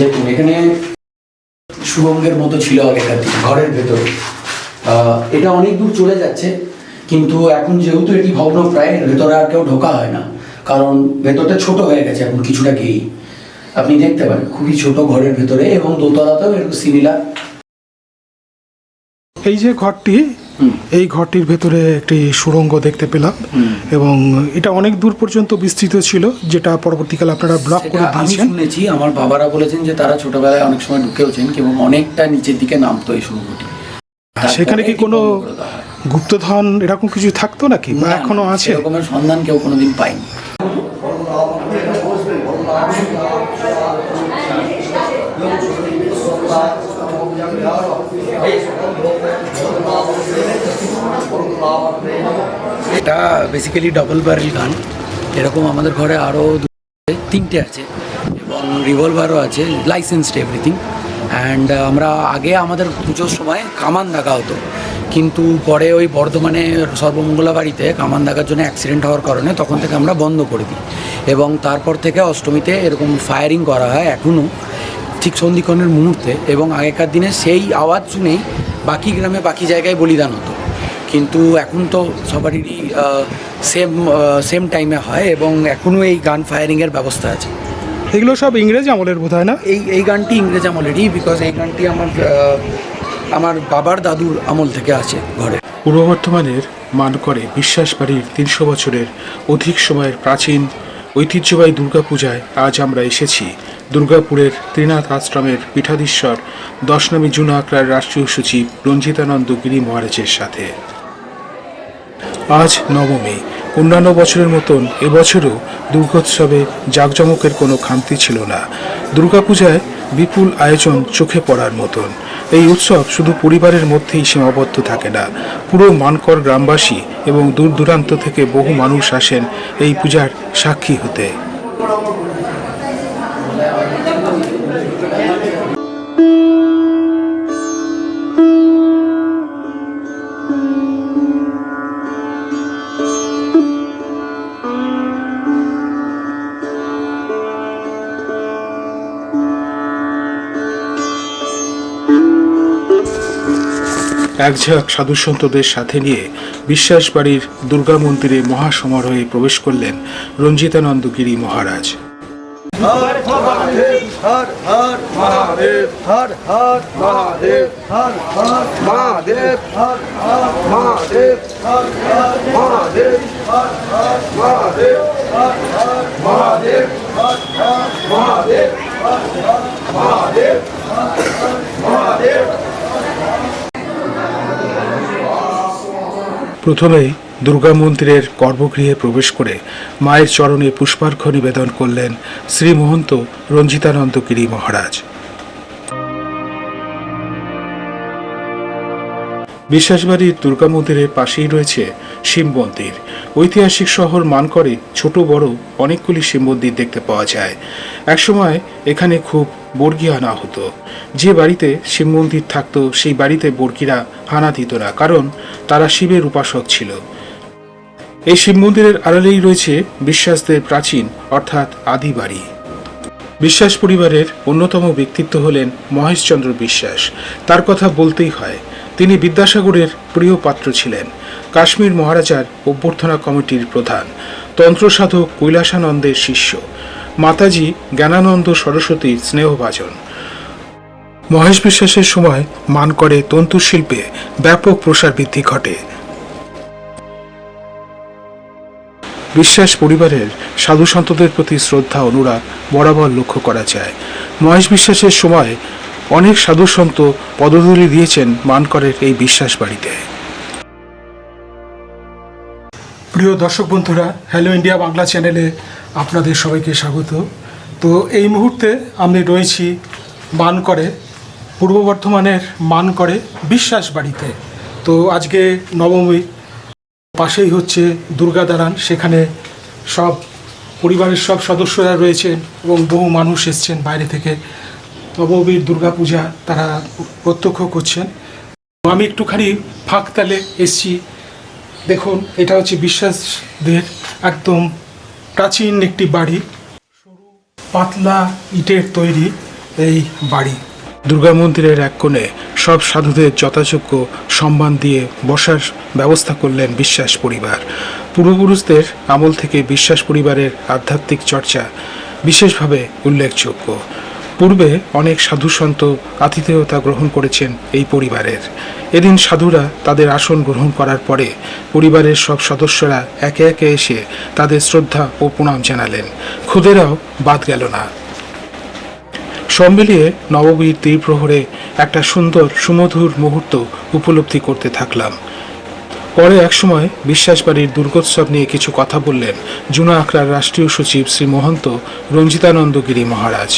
দেখুন, এখানে সুরঙ্গের মতো ছিল আগেকার দিন, ঘরের ভেতরে। এটা অনেক দূর চলে যাচ্ছে, কিন্তু এখন যেহেতু এটি ভগ্ন প্রায়, ভেতরে আর কেউ ঢোকা হয় না। কারণ ভেতরটা ছোট হয়ে গেছে এখন কিছুটা গেই। আপনি দেখতে পারেন, খুবই ছোট ঘরের ভেতরে এবং দোতলাতেও এরকম সিমিলার। এই যে ঘরটি এই ঘরটির ভেতরে একটি সুড়ঙ্গ দেখতে পেলাম এবং এটা অনেক দূর পর্যন্ত বিস্তৃত ছিল যেটা পরবর্তীকালে আপনারা ব্লক করে দিয়েছেন। শুনেছি আমার বাবারা বলেছেন যে তারা ছোটবেলায় অনেক সময় ঢুকেওছেন এবং অনেকটা নিচের দিকে নামতো এই সুরঙ্গটি সেখানে কি কোনো। গুপ্তধন এরকম কিছু থাকতো নাকি বা এখনও আছে? এরকমের সন্ধান কেউ কোনোদিন পায়নি। এটা বেসিক্যালি ডবল ব্যারেল গান এরকম আমাদের ঘরে আরও তিনটে আছে, এবং রিভলভারও আছে লাইসেন্সড এভরিথিং অ্যান্ড আমরা আগে আমাদের পুজোর সময় কামান দাগা হতো। কিন্তু পরে ওই বর্ধমানে সর্বমঙ্গলা বাড়িতে কামান দেখার জন্য অ্যাক্সিডেন্ট হওয়ার কারণে তখন থেকে আমরা বন্ধ করে দিই। এবং তারপর থেকে অষ্টমীতে এরকম ফায়ারিং করা হয় এখনও ঠিক সন্ধিক্ষণের মুহূর্তে। এবং আগেকার দিনে সেই আওয়াজ শুনেই বাকি গ্রামে বাকি জায়গায় বলিদান হতো। কিন্তু এখন তো সবারই সেম সেম টাইমে হয় এবং এখনও এই গান ফায়ারিংয়ের ব্যবস্থা আছে। এগুলো সব ইংরেজ আমলের বোধ হয় না? এই এই গানটি ইংরেজ আমলেরই বিকজ এই গানটি আমার আমার বাবার দাদুর আমল থেকে আছে ঘরে। পূর্ব বর্ধমানের মানকরে বিশ্বাস বাড়ির তিনশো বছরের অধিক সময়ের প্রাচীন ঐতিহ্যবাহী দুর্গাপূজায় আজ আমরা এসেছি। দুর্গাপুরের ত্রিনাথ আশ্রমের পীঠাধীশ্বর দশনামী জুন আকড়ার রাষ্ট্রীয় সচিব রঞ্জিতানন্দ গিরি মহারাজের সাথে। আজ নবমী। অন্যান্য বছরের মতন এবছরও দুর্গোৎসবে জাঁকজমকের কোনো খামতি ছিল না। দুর্গাপূজায় বিপুল আয়োজন চোখে পড়ার মতন। এই উৎসব শুধু পরিবারের মধ্যেই সীমাবদ্ধ থাকে না। পুরো মানকর গ্রামবাসী এবং দূর দূরান্ত থেকে বহু মানুষ আসেন এই পূজার সাক্ষী হতে। একঝাঁক সাধু সন্তদের সাথে নিয়ে বিশ্বাসবাড়ির দুর্গা মন্দিরে মহাসমারোহে প্রবেশ করলেন রঞ্জিতানন্দ গিরি মহারাজ মহাদেব প্রথমেই দুর্গা মন্দিরের গর্ভগৃহে প্রবেশ করে মায়ের চরণে পুষ্পার্ঘ্য নিবেদন করলেন শ্রী মহন্ত রঞ্জিতানন্দ গিরি মহারাজ। বিশ্বাসবাড়ির দুর্গা মন্দিরের পাশেই রয়েছে শিব মন্দির। ঐতিহাসিক শহর মানকরে ছোট বড় অনেকগুলি শিব মন্দির দেখতে পাওয়া যায়। একসময় এখানে খুব বর্গি আনা হতো। যে বাড়িতে শিব মন্দির থাকতো, সেই বাড়িতে বর্গিরা হানা দিত না, কারণ তারা শিবের উপাসক ছিল। এই শিব মন্দিরের আড়ালেই রয়েছে বিশ্বাসদের প্রাচীন, অর্থাৎ আদি বাড়ি। বিশ্বাস পরিবারের অন্যতম ব্যক্তিত্ব হলেন মহেশচন্দ্র বিশ্বাস। তার কথা বলতেই হয়, তিনি বিদ্যাসাগরের প্রিয় পাত্র ছিলেন। কাশ্মীর মহারাজার অভ্যর্থনা কমিটির প্রধান, তন্ত্রসাধক কৈলাসানন্দের শিষ্য। মাতাজি জ্ঞানানন্দ সরস্বতীর স্নেহভাজন। মহেশ বিশ্বাসের সময় মান করে তন্তুশিল্পে ব্যাপক প্রসার বৃদ্ধি ঘটে। বিশ্বাস পরিবারের সাধু সন্তদের প্রতি শ্রদ্ধা, অনুরাগ বরাবর লক্ষ্য করা যায়। মহেশ বিশ্বাসের সময় অনেক সাধু সন্ত পদধূলি দিয়েছেন মানকরের এই বিশ্বাস বাড়িতে। প্রিয় দর্শক বন্ধুরা হ্যালো ইন্ডিয়া বাংলা চ্যানেলে আপনাদের সবাইকে স্বাগত। তো এই মুহূর্তে আমি রয়েছি মানকরে পূর্ব বর্ধমানের মানকরে বিশ্বাস বাড়িতে। তো আজকে নবমী, পাশেই হচ্ছে দুর্গা দালান, সেখানে সব পরিবারের সব সদস্যরা রয়েছেন এবং বহু মানুষ এসছেন বাইরে থেকে। নবমীর দুর্গা পূজা তারা প্রত্যক্ষ করছেন। আমি একটুখানি ফাঁকতালে এসছি দেখুন, এটা হচ্ছে বিশ্বাসদের একদম প্রাচীন একটি বাড়ি। সরু, পাতলা ইটের তৈরি এই বাড়ি। দুর্গা মন্দিরের এক কোণে সব সাধুদের যথাযোগ্য সম্মান দিয়ে বসার ব্যবস্থা করলেন বিশ্বাস পরিবার। পূর্বপুরুষদের আমল থেকে বিশ্বাস পরিবারের আধ্যাত্মিক চর্চা বিশেষভাবে উল্লেখযোগ্য। পূর্বে অনেক সাধু সন্ত আতিথেয়তা গ্রহণ করেছেন এই পরিবারের। এদিন সাধুরা তাদের আসন গ্রহণ করার পরে পরিবারের সব সদস্যরা একে একে এসে তাদের শ্রদ্ধা ও প্রণাম জানালেন। খুদেরাও বাদ গেল না। সব মিলিয়ে নববীর তীরপ্রহরে একটা সুন্দর সুমধুর মুহূর্ত উপলব্ধি করতে থাকলাম। পরে একসময় বিশ্বাসবাড়ির দুর্গোৎসব নিয়ে কিছু কথা বললেন জুনা আখড়ার রাষ্ট্রীয় সচিব শ্রী মহন্ত রঞ্জিতানন্দ গিরি মহারাজ।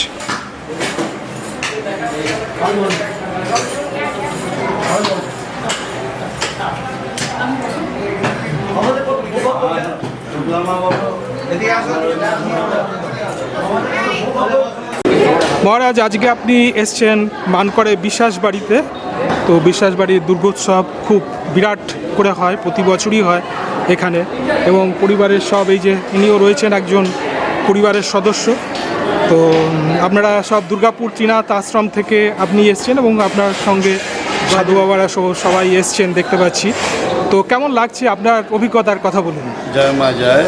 মহারাজ, আজকে আপনি এসছেন মানকরে বিশ্বাস বাড়িতে তো বিশ্বাস বাড়ির দুর্গোৎসব খুব বিরাট করে হয়, প্রতি বছরই হয় এখানে। এবং পরিবারের সব, এই যে ইনিও রয়েছেন একজন পরিবারের সদস্য। তো আপনারা সব দুর্গাপুর ত্রিনাথ আশ্রম থেকে আপনি এসছেন এবং আপনার সঙ্গে সাধু বাবারা সহ সবাই এসছেন, দেখতে পাচ্ছি। তো কেমন লাগছে আপনার অভিজ্ঞতার কথা বলুন জয় মা জয়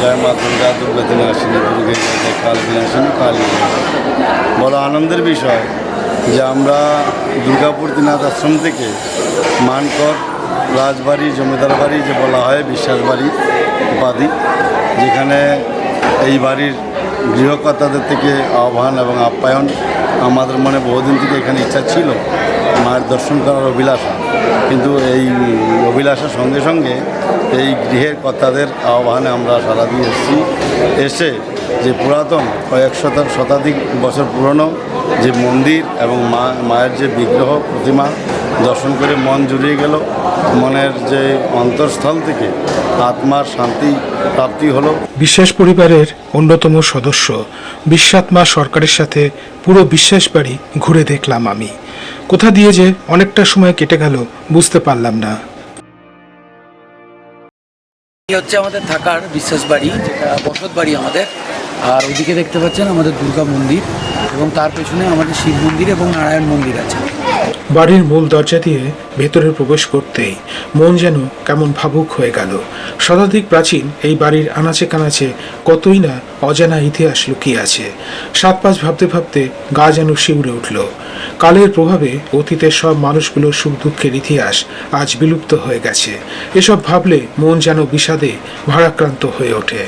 জয় মা দুর্গা দুর্গা জয় জয় কাল বিনাশিনী কালী বিনাশিনী। বড় আনন্দের বিষয় যে আমরা দুর্গাপুর দিনাথ আশ্রম থেকে মানকর রাজবাড়ি, জমিদার বাড়ি, যে বলা হয় বিশ্বাস বাড়ি, উপাধি, যেখানে এই বাড়ির গৃহকর্তাদের থেকে আহ্বান এবং আপ্যায়ন আমাদের মনে বহুদিন থেকে এখানে ইচ্ছা ছিল মায়ের দর্শন করার অভিলাষা কিন্তু এই অভিলাষার সঙ্গে সঙ্গে এই গৃহের কর্তাদের আহ্বানে আমরা সারা দিয়ে এসেছি। এসে যে পুরাতন কয়েক শত শতাধিক বছর পুরনো যে মন্দির এবং মা মায়ের যে বিগ্রহ প্রতিমা দর্শন করে মন জুড়িয়ে গেল। মনের যে অন্তঃস্থল থেকে আত্মার শান্তি প্রাপ্তি হলো। বিশ্বাস পরিবারের অন্যতম সদস্য, বিশ্বাত্মা সরকারের সাথে পুরো বিশ্বাস বাড়ি ঘুরে দেখলাম আমি। কোথা দিয়ে যে অনেকটা সময় কেটে গেল, বুঝতে পারলাম না। হচ্ছে আমাদের থাকার বিশ্বাস বাড়ি, যেটা বসত বাড়ি আমাদের। আর ওইদিকে দেখতে পাচ্ছেন আমাদের দুর্গা মন্দির, এবং তার পেছনে আমাদের শিব মন্দির এবং নারায়ণ মন্দির আছে। বাড়ির মূল দরজা দিয়ে ভেতরে প্রবেশ করতেই মন যেন কেমন ভাবুক হয়ে গেল। শতাধিক প্রাচীন এই বাড়ির আনাচে কানাচে কতই না অজানা ইতিহাস লুকিয়ে আছে। সাত পাঁচ ভাবতে ভাবতে গা যেন শিউরে উঠল। কালের প্রভাবে অতীতের সব মানুষগুলোর সুখ দুঃখের ইতিহাস আজ বিলুপ্ত হয়ে গেছে। এসব ভাবলে মন যেন বিষাদে ভারাক্রান্ত হয়ে ওঠে।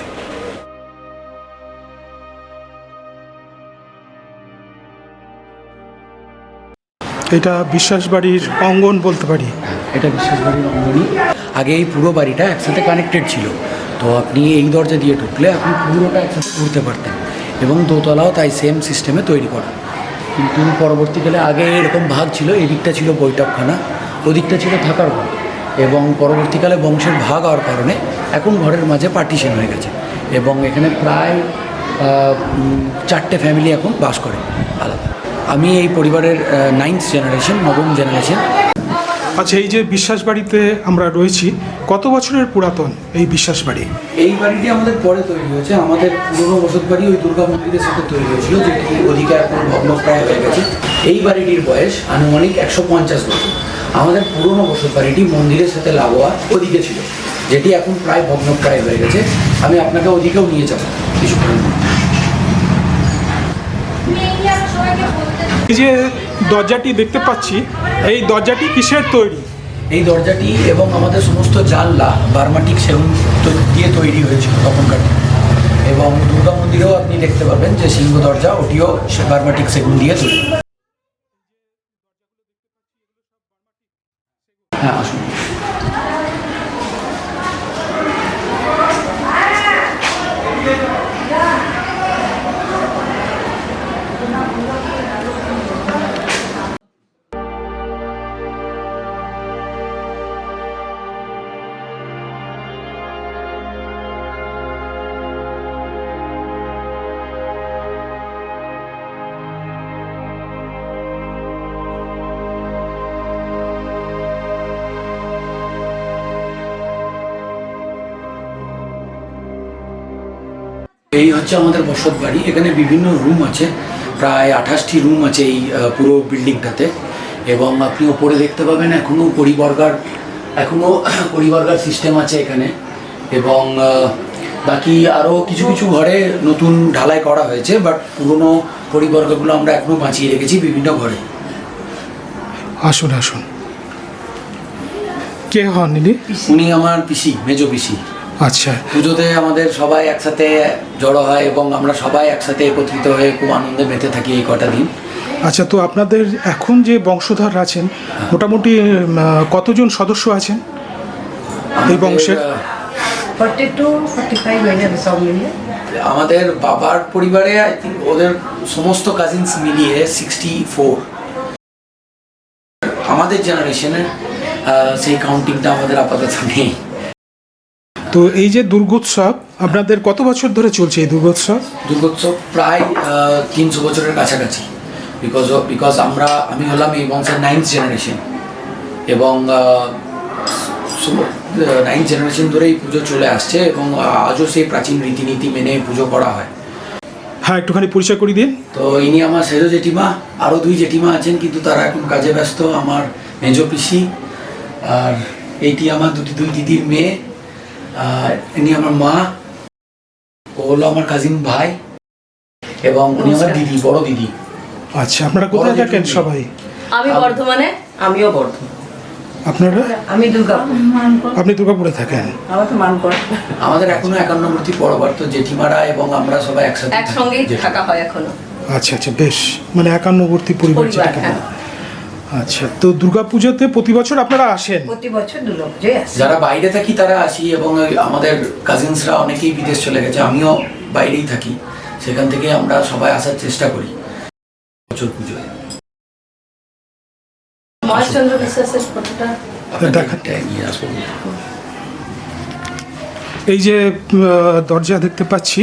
এটা বিশ্বাস বাড়ির অঙ্গন বলতে পারি। এটা বিশ্বাস বাড়ির অঙ্গনই। আগে এই পুরো বাড়িটা একসাথে কানেক্টেড ছিল। তো আপনি এই দরজা দিয়ে ঢুকলে আপনি পুরোটা একসাথে ঘুরতে পারতেন এবং দোতলাও তাই সেম সিস্টেমে তৈরি করা। কিন্তু পরবর্তীকালে আগে এরকম ভাগ ছিল, এদিকটা ছিল বৈঠকখানা, ওদিকটা ছিল থাকার ঘর। এবং পরবর্তীকালে বংশের ভাগ হওয়ার কারণে এখন ঘরের মাঝে পার্টিশন হয়ে গেছে। এবং এখানে প্রায় চারটে ফ্যামিলি এখন বাস করে আলাদা। আমি এই পরিবারের নাইন্থ জেনারেশন নবম জেনারেশন আচ্ছা এই যে বিশ্বাস বাড়িতে আমরা রয়েছি কত বছরের পুরাতন এই বিশ্বাস বাড়ি? এই বাড়িটি আমাদের পরে তৈরি হয়েছে। আমাদের পুরনো বসত বাড়ি ওই দুর্গা মন্দিরের সাথে তৈরি হয়েছিল যেটি ওদিকে এখন ভগ্নপ্রায় হয়ে গেছে। এই বাড়িটির বয়স আনুমানিক একশো পঞ্চাশ বছর। আমাদের পুরনো বসত বাড়িটি মন্দিরের সাথে লাগোয়া ওদিকে ছিল যেটি এখন প্রায় ভগ্নপ্রায় হয়ে গেছে। আমি আপনাকে ওদিকেও নিয়ে যাব কিছুক্ষণের এই যে দরজাটি দেখতে পাচ্ছি, এই দরজাটি কিসের তৈরি এই দরজাটি এবং আমাদের সমস্ত জানলা, বার্মাটিক সেগুন দিয়ে তৈরি হয়েছিল তখনকার। এবং দুর্গা মন্দিরেও আপনি দেখতে পাবেন যে সিংহ দরজা, ওটিও বার্মাটিক সেগুন দিয়ে তৈরি এই হচ্ছে আমাদের বসত বাড়ি। এখানে বিভিন্ন রুম আছে। প্রায় আঠাশটি রুম আছে এই পুরো বিল্ডিংটাতে এবং আপনি ওপরে দেখতে পাবেন এখনও পরিবর্গার এখনও পরিবর্গার সিস্টেম আছে এখানে। এবং বাকি আরও কিছু কিছু ঘরে নতুন ঢালাই করা হয়েছে বাট পুরনো পরিবর্গগুলো আমরা এখনও বাঁচিয়ে রেখেছি বিভিন্ন ঘরে। আসুন আসুন। কে হন ইনি? উনি আমার পিসি মেজো পিসি। আচ্ছা। পুজোতে আমাদের সবাই একসাথে জড়ো হয় এবং আমরা সবাই একসাথে একত্রিত হয়ে খুব আনন্দে মেতে থাকি এই কটা দিন। আচ্ছা তো আপনাদের এখন যে বংশধর আছেন মোটামুটি কতজন সদস্য আছেন? এই বংশের? আমাদের, 42, 45 হয়ে যাবে সব মিলিয়ে। আহ, আমাদের বাবার পরিবারে আই থিঙ্ক ওদের সমস্ত কাজিনস মিলিয়ে সিক্সটি ফোর আমাদের জেনারেশনের সেই কাউন্টিংটা আমাদের আপাতত নেই। তো এই যে দুর্গোৎসব আপনাদের কত বছর ধরে চলছে এই দুর্গোৎসব? দুর্গোৎসব প্রায় তিনশো বছরের কাছাকাছি। বিকজ বিকজ আমরা আমি হলাম এই বংশের নাইন্থ জেনারেশন এবং নাইন্থ জেনারেশন ধরেই পুজো চলে আসছে এবং আজও সেই প্রাচীন রীতিনীতি মেনে পুজো করা হয়। হ্যাঁ একটুখানি পরিচয় করিয়ে দিন। তো ইনি আমার সেজো জেঠিমা আরও দুই জেঠিমা আছেন কিন্তু তারা এখন কাজে ব্যস্ত আমার মেজো পিসি। আর এইটি আমার দুটি দুই দিদির মেয়ে। ইনি আমার মা ও হলো আমার কাজিন ভাই এবং উনি আমার দিদি বড় দিদি। আচ্ছা আপনারা কোথায় থাকেন সবাই? আমি বর্ধমানে আমিও বর্ধমান। আপনারা? আমি দুর্গাপুর। আপনি দুর্গাপুরে থাকেন? আমার তো মান করে আমাদের এখনও একান্ন মূর্তি পরবর্ত জেঠিমারা এবং আমরা সবাই একসাথে একসঙ্গেই থাকা হয় এখনও। আচ্ছা আচ্ছা বেশ। মানে একান্নবর্তী পরিবার যেটাকে। আচ্ছা তো দুর্গাপুজোতে প্রতি বছর আপনারা আসেন? প্রতি বছর দুর্গাপূজায় আসি। যারা বাইরে থাকি তারা আসি এবং ওই আমাদের কাজিনসরা অনেকেই বিদেশ চলে গেছে আমিও বাইরেই থাকি। সেখান থেকে আমরা সবাই আসার চেষ্টা করি বছর পুজোয়। মহেশচন্দ্র বিশ্বাসের ফটোটা দেখাতে এটা নিয়ে আসব। এই যে দরজা দেখতে পাচ্ছি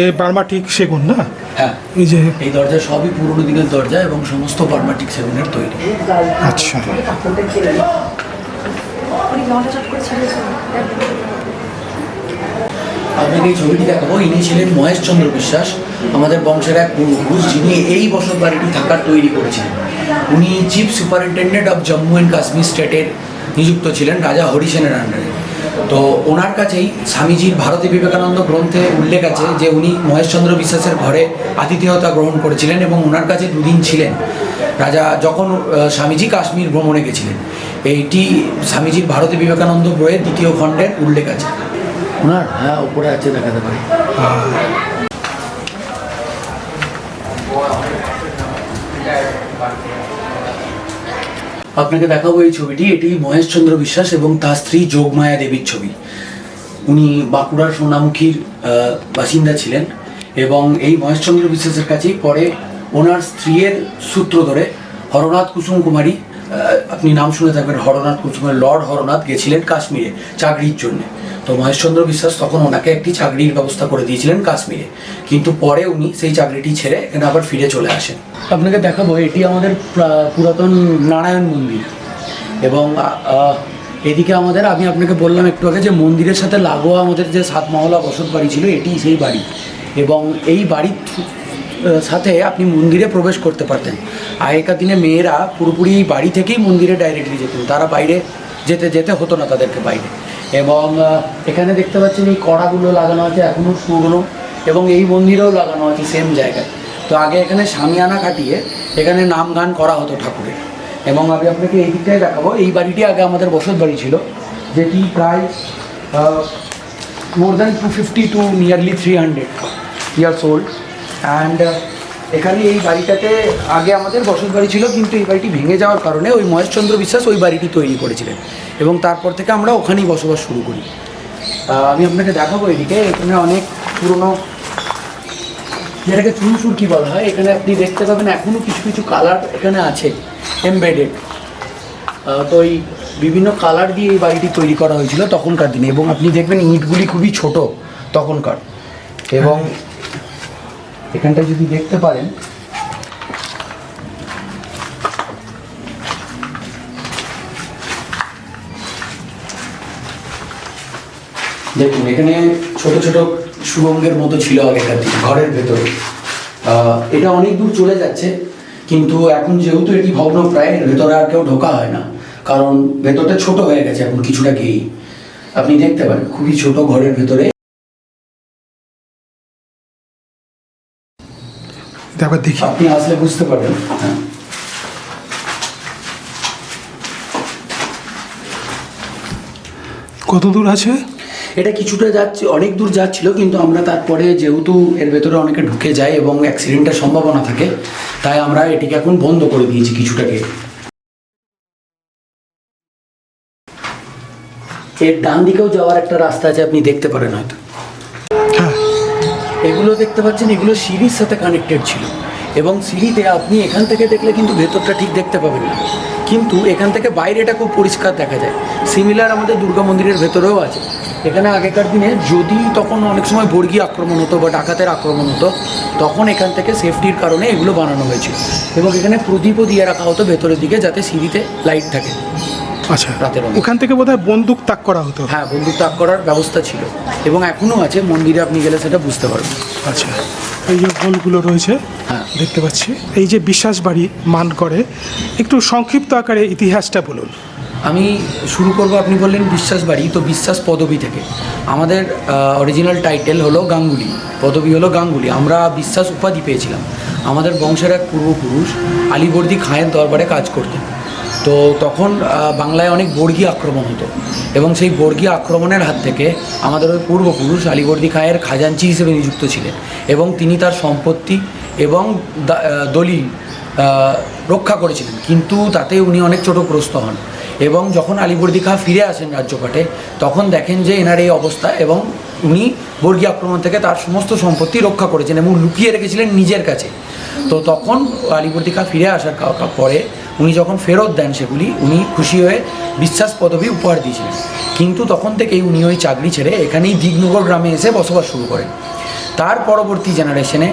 এ বার্মাটিক সেগুন না? হ্যাঁ। এই যে এই দরজা সবই পুরোনো দিনের দরজা এবং সমস্ত বার্মাটিক সেগুনের তৈরি। আচ্ছা। আপনাকে এই ছবিটি দেখাবো ইনি ছিলেন মহেশচন্দ্র বিশ্বাস আমাদের বংশের এক পূর্বপুরুষ যিনি এই বসত বাড়িটি থাকার তৈরি করেছিলেন। উনি chief superintendent of Jammu and Kashmir স্টেটের নিযুক্ত ছিলেন রাজা হরিসেনের আন্ডারে তো ওনার কাছেই স্বামীজির ভারতী বিবেকানন্দ গ্রন্থে উল্লেখ আছে যে উনি মহেশচন্দ্র বিশ্বাসের ঘরে আতিথেয়তা গ্রহণ করেছিলেন এবং ওনার কাছে দুদিন ছিলেন। রাজা যখন স্বামীজি কাশ্মীর ভ্রমণে গেছিলেন। এইটি স্বামীজির ভারতী বিবেকানন্দ বইয়ের দ্বিতীয় খণ্ডের উল্লেখ আছে। ওনার হ্যাঁ উপরে আছে দেখাতে পারি আপনাকে দেখাবো এই ছবিটি। এটি মহেশচন্দ্র বিশ্বাস এবং তার স্ত্রী যোগমায়া দেবীর ছবি। উনি বাঁকুড়ার সোনামুখীর বাসিন্দা ছিলেন এবং এই মহেশচন্দ্র বিশ্বাসের কাছেই পরে ওনার স্ত্রীয়ের সূত্র ধরে, হরনাথ কুসুম কুমারী আপনি নাম শুনে থাকবেন হরনাথ কুসুমের লর্ড হরনাথ গেছিলেন কাশ্মীরে চাকরির জন্য। তো মহেশচন্দ্র বিশ্বাস তখন ওনাকে একটি চাকরির ব্যবস্থা করে দিয়েছিলেন কাশ্মীরে। কিন্তু পরে উনি সেই চাকরিটি ছেড়ে এখানে আবার ফিরে চলে আসেন। আপনাকে দেখাবো, এটি আমাদের পুরাতন নারায়ণ মন্দির। এবং এদিকে আমাদের, আমি আপনাকে বললাম একটু আগে যে মন্দিরের সাথে লাগোয়া আমাদের যে সাত মহলা বসত বাড়ি ছিল, এটি সেই বাড়ি। এবং এই বাড়ির সাথে আপনি মন্দিরে প্রবেশ করতে পারতেন। আগেকার দিনে মেয়েরা পুরোপুরি বাড়ি থেকেই মন্দিরে ডাইরেক্টলি যেতেন। তারা বাইরে যেতে যেতে হতো না তাদেরকে বাইরে। এবং এখানে দেখতে পাচ্ছেন এই কড়াগুলো লাগানো আছে এখনও পুরনো এবং এই মন্দিরেও লাগানো আছে সেম জায়গায়। তো আগে এখানে সামিয়ানা কাটিয়ে এখানে নাম গান করা হতো ঠাকুরের। এবং আমি আপনাকে এই দিকটাই দেখাবো। এই বাড়িটি আগে আমাদের বসত বাড়ি ছিল, যেটি প্রায় more than two fifty to nearly three hundred years old and এখানে এই বাড়িটাতে আগে আমাদের বসত বাড়ি ছিল, কিন্তু এই বাড়িটি ভেঙে যাওয়ার কারণে ওই মহেশচন্দ্র বিশ্বাস ওই বাড়িটি তৈরি করেছিলেন। এবং তারপর থেকে আমরা ওখানেই বসবাস শুরু করি। আমি আপনাকে দেখাবো এদিকে, এখানে অনেক পুরনো, যেটাকে চুনসুর কি বলা হয়, এখানে আপনি দেখতে পাবেন এখনও কিছু কিছু কালার এখানে আছে এমবেডেড তো এই বিভিন্ন কালার দিয়ে এই বাড়িটি তৈরি করা হয়েছিল তখনকার দিনে, এবং আপনি দেখবেন ইঁটগুলি খুবই ছোট তখনকার। এবং এখানটা যদি দেখতে পারেন, দেখুন, এখানে ছোট ছোট সুরঙ্গের মতো ছিল আগেকার দিনে, ঘরের ভেতরে। এটা অনেক দূর চলে যাচ্ছে, কিন্তু এখন যেহেতু এটি ভগ্ন প্রায়, ভেতরে আর কেউ ঢোকা হয় না, কারণ ভেতরটা ছোট হয়ে গেছে এখন কিছুটা গেই আপনি দেখতে পারেন, খুবই ছোট ঘরের ভেতরে। একবার দেখি। আপনি আসলে বুঝতে পারবেন। কত দূর আছে? এটা কিছুটা যাচ্ছে অনেক দূর যাচ্ছিল কিন্তু আমরা তারপরে যেহেতু এর ভেতরে অনেকে ঢুকে যায় এবং অ্যাক্সিডেন্টের সম্ভাবনা থাকে তাই আমরা এটিকে এখন বন্ধ করে দিয়েছি কিছুটাকে। এর ডান দিকেও যাওয়ার একটা রাস্তা আছে আপনি দেখতে পারেন হয়তো। হ্যাঁ এগুলো দেখতে পাচ্ছেন, এগুলো সিঁড়ির সাথে কানেক্টেড ছিল। এবং সিঁড়িতে আপনি এখান থেকে দেখলে কিন্তু ভেতরটা ঠিক দেখতে পাবেন না। কিন্তু এখান থেকে বাইরেটা খুব পরিষ্কার দেখা যায়। সিমিলার আমাদের দুর্গা মন্দিরের ভেতরেও আছে। এখানে আগেকার দিনে যদি তখন অনেক সময় বর্গী আক্রমণ হতো বা ডাকাতের আক্রমণ হতো, তখন এখান থেকে সেফটির কারণে এগুলো বানানো হয়েছিল। এবং এখানে প্রদীপও দিয়ে রাখা হতো ভেতরের দিকে যাতে সিঁড়িতে লাইট থাকে। আচ্ছা রাতের অন্ধকার। ওখান থেকে বোধহয় বন্দুক তাক করা হতো। হ্যাঁ বন্দুক তাক করার ব্যবস্থা ছিল। এবং এখনও আছে মন্দিরে আপনি গেলে সেটা বুঝতে পারবেন। আচ্ছা এই যে হলগুলো রয়েছে হ্যাঁ। দেখতে পাচ্ছি। এই যে বিশ্বাস বাড়ি মান করে একটু সংক্ষিপ্ত আকারে ইতিহাসটা বলুন। আমি শুরু করব আপনি বললেন বিশ্বাস বাড়ি তো বিশ্বাস পদবী থেকে। আমাদের অরিজিনাল টাইটেল হলো গাঙ্গুলি পদবী হলো গাঙ্গুলি। আমরা বিশ্বাস উপাধি পেয়েছিলাম। আমাদের বংশের এক পূর্বপুরুষ আলিবর্দি খায়ের দরবারে কাজ করতেন। তো তখন বাংলায় অনেক বর্গী আক্রমণ হতো। এবং সেই বর্গী আক্রমণের হাত থেকে আমাদের ওই পূর্বপুরুষ আলিবর্দি খায়ের খাজাঞ্চি হিসেবে নিযুক্ত ছিলেন। এবং তিনি তার সম্পত্তি এবং দলিল রক্ষা করেছিলেন। কিন্তু তাতে উনি অনেক চোটগ্রস্ত হন। এবং যখন আলিবর্দি খাঁ ফিরে আসেন রাজ্যপাটে তখন দেখেন যে এনার এই অবস্থা এবং উনি বর্গী আক্রমণ থেকে তার সমস্ত সম্পত্তি রক্ষা করেছেন এবং লুকিয়ে রেখেছিলেন নিজের কাছে। তো তখন আলিবর্দি খাঁ ফিরে আসার পরে উনি যখন ফেরত দেন সেগুলি, উনি খুশি হয়ে বিশ্বাস পদবী উপহার দিয়েছিলেন। কিন্তু তখন থেকেই উনি ওই চাকরি ছেড়ে এখানেই দিগনগর গ্রামে এসে বসবাস শুরু করেন। তার পরবর্তী জেনারেশনে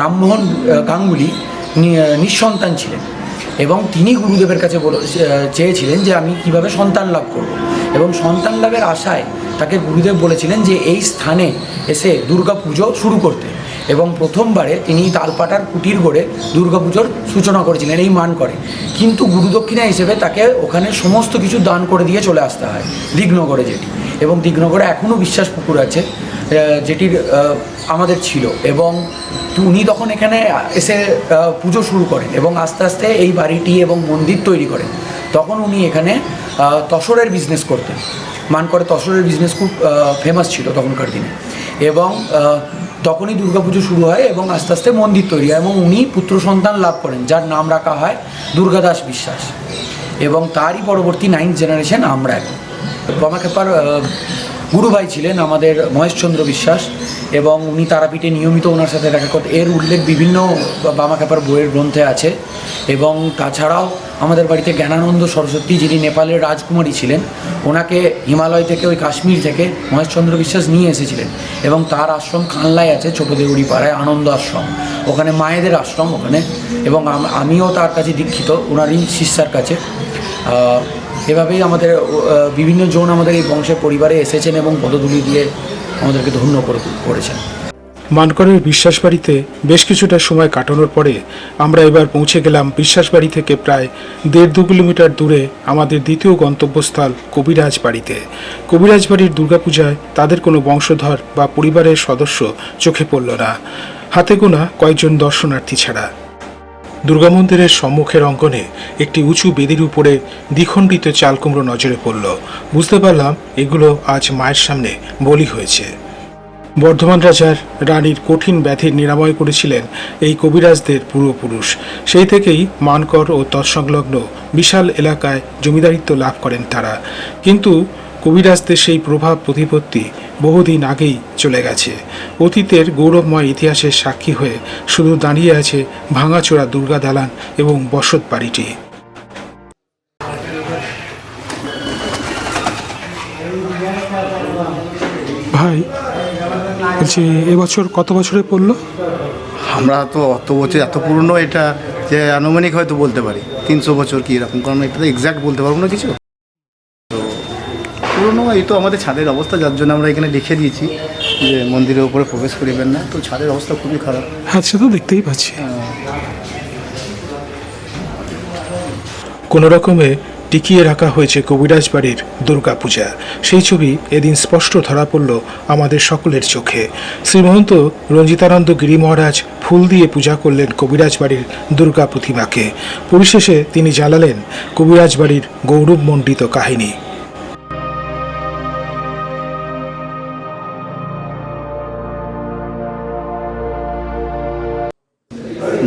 রামমোহন গাঙ্গুলি নিঃসন্তান ছিলেন এবং তিনি গুরুদেবের কাছে বলে চেয়েছিলেন যে আমি কীভাবে সন্তান লাভ করব। এবং সন্তান লাভের আশায় তাকে গুরুদেব বলেছিলেন যে এই স্থানে এসে দুর্গা পুজো শুরু করতে। এবং প্রথমবারে তিনি তালপাটার কুটির গড়ে দুর্গাপুজোর সূচনা করেছিলেন, এই মান করে। কিন্তু গুরুদক্ষিণা হিসেবে তাকে ওখানে সমস্ত কিছু দান করে দিয়ে চলে আসতে হয়, দিগনগরে যেটি। এবং দিগনগরে এখনও বিশ্বাস পুকুর আছে যেটির আমাদের ছিল। এবং উনি তখন এখানে এসে পুজো শুরু করেন এবং আস্তে আস্তে এই বাড়িটি এবং মন্দির তৈরি করেন। তখন উনি এখানে তসরের বিজনেস করতেন। মান করে তসরের বিজনেস খুব ফেমাস ছিল তখনকার দিনে। এবং তখনই দুর্গা পুজো শুরু হয় এবং আস্তে আস্তে মন্দির তৈরি হয় এবং উনি পুত্র সন্তান লাভ করেন, যার নাম রাখা হয় দুর্গাদাস বিশ্বাস। এবং তারই পরবর্তী নাইন্থ জেনারেশন আমরা এখন। আমাকে গুরু ভাই ছিলেন আমাদের মহেশচন্দ্র বিশ্বাস এবং উনি তারাপীঠে নিয়মিত ওনার সাথে দেখা করতে এর উল্লেখ বিভিন্ন বামাখ্যাপার বইয়ের গ্রন্থে আছে এবং তাছাড়াও আমাদের বাড়িতে জ্ঞানানন্দ সরস্বতী, যিনি নেপালের রাজকুমারী ছিলেন, ওনাকে হিমালয় থেকে ওই কাশ্মীর থেকে মহেশচন্দ্র বিশ্বাস নিয়ে এসেছিলেন এবং তার আশ্রম কানলায় আছে, ছোটো পাড়ায় আনন্দ আশ্রম। ওখানে মায়েদের আশ্রম ওখানে এবং আমিও তার কাছে দীক্ষিত ওনারই শিষ্যার কাছে। এভাবেই আমাদের বিভিন্ন জন আমাদের এই বংশের পরিবারে এসেছেন এবং পদধূলি দিয়ে আমাদেরকে ধন্য করে, করেছেন। মানকরের বিশ্বাসবাড়িতে বেশ কিছুটা সময় কাটানোর পরে আমরা এবার পৌঁছে গেলাম বিশ্বাসবাড়ি থেকে প্রায় দেড় দু কিলোমিটার দূরে আমাদের দ্বিতীয় গন্তব্যস্থল কবিরাজ বাড়িতে কবিরাজ বাড়ির দুর্গাপূজায় তাদের কোনো বংশধর বা পরিবারের সদস্য চোখে পড়ল না। হাতে গোনা কয়েকজন দর্শনার্থী ছাড়া। দুর্গা মন্দিরের সম্মুখের অঙ্গনে একটি উঁচু বেদির উপরে দ্বিখণ্ডিত চালকুমড়ো নজরে পড়ল। বুঝতে পারলাম এগুলো আজ মায়ের সামনে বলি হয়েছে। বর্ধমান রাজার রানীর কঠিন ব্যাধির নিরাময় করেছিলেন এই কবিরাজদের পূর্বপুরুষ। সেই থেকেই মানকর ও তৎসংলগ্ন বিশাল এলাকায় জমিদারিত্ব লাভ করেন তারা। কিন্তু কবিরাজদের সেই প্রভাব প্রতিপত্তি বহুদিন আগেই চলে গেছে। অতীতের গৌরবময় ইতিহাসের সাক্ষী হয়ে শুধু দাঁড়িয়ে আছে ভাঙাচোরা দুর্গা দালান এবং বসত বাড়িটি। ভাই, বলছি, এবছর কত বছরে পড়ল? আমরা তো অত বছর, এত পুরনো এটা যে আনুমানিক হয়তো বলতে পারি। তিনশো বছর কি এরকম? কারণ এটা এক্স্যাক্ট বলতে পারব না কিছু। পুরনো এই তো আমাদের ছাদের অবস্থা যার জন্য আমরা এখানে লিখে দিয়েছি যে মন্দিরের উপরে প্রবেশ করিবেন না। তো ছাদের অবস্থা খুবই খারাপ। হ্যাঁ সে তো দেখতেই পাচ্ছি। কোনো রকমে টিকিয়ে রাখা হয়েছে কবিরাজ বাড়ির দুর্গাপূজা। সেই ছবি এদিন স্পষ্ট ধরা পড়ল আমাদের সকলের চোখে। শ্রীমহন্ত রঞ্জিতানন্দ গিরি মহারাজ ফুল দিয়ে পূজা করলেন কবিরাজ বাড়ির দুর্গা প্রতিমাকে। পরিশেষে তিনি জানালেন কবিরাজ বাড়ির গৌরবমণ্ডিত কাহিনী।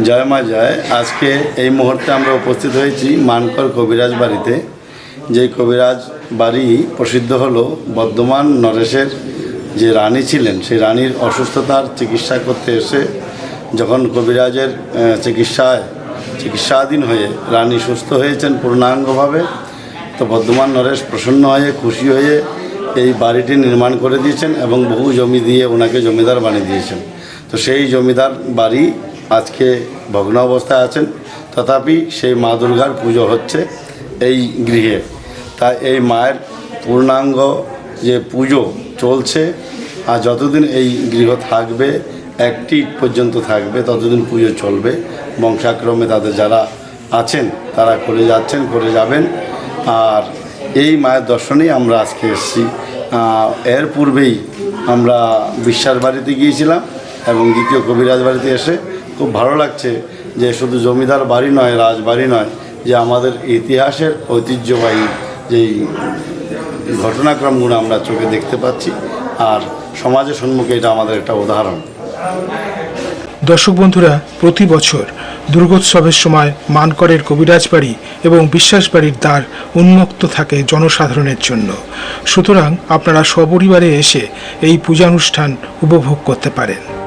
জয় মা জয়। আজকে এই মুহূর্তে আমরা উপস্থিত হয়েছি মানকর কবিরাজ বাড়িতে। যে কবিরাজ বাড়ি প্রসিদ্ধ হলো বর্ধমান নরেশের যে রানী ছিলেন, সেই রানীর অসুস্থতার চিকিৎসা করতে এসে যখন কবিরাজের চিকিৎসায় চিকিৎসাধীন হয়ে রানী সুস্থ হয়েছেন পূর্ণাঙ্গভাবে, তো বর্ধমান নরেশ প্রসন্ন হয়ে, খুশি হয়ে এই বাড়িটি নির্মাণ করে দিয়েছেন এবং বহু জমি দিয়ে ওনাকে জমিদার বানিয়ে দিয়েছেন। তো সেই জমিদার বাড়ি আজকে ভগ্ন অবস্থায় আছেন। তথাপি সেই মা দুর্গার পুজো হচ্ছে এই গৃহে। তা এই মায়ের পূর্ণাঙ্গ যে পুজো চলছে, আর যতদিন এই গৃহ থাকবে, একটি পর্যন্ত থাকবে, ততদিন পুজো চলবে। বংশাক্রমে তাদের যারা আছেন, তারা করে যাচ্ছেন, করে যাবেন। আর এই মায়ের দর্শনেই আমরা আজকে এসেছি। এর পূর্বেই আমরা বিশ্বাস বাড়িতে গিয়েছিলাম এবং দ্বিতীয় কবিরাজ বাড়িতে এসে খুব ভালো লাগছে যে শুধু জমিদার বাড়ি নয়, রাজবাড়ি নয়, যে আমাদের ইতিহাসের ঐতিহ্যবাহী যেই ঘটনাক্রমগুলো আমরা চোখে দেখতে পাচ্ছি আর সমাজের সম্মুখে এটা আমাদের একটা উদাহরণ। দর্শক বন্ধুরা, প্রতি বছর দুর্গোৎসবের সময় মানকরের কবিরাজ বাড়ি এবং বিশ্বাস বাড়ির দ্বার উন্মুক্ত থাকে জনসাধারণের জন্য। সুতরাং আপনারা সপরিবারে এসে এই পূজানুষ্ঠান উপভোগ করতে পারেন।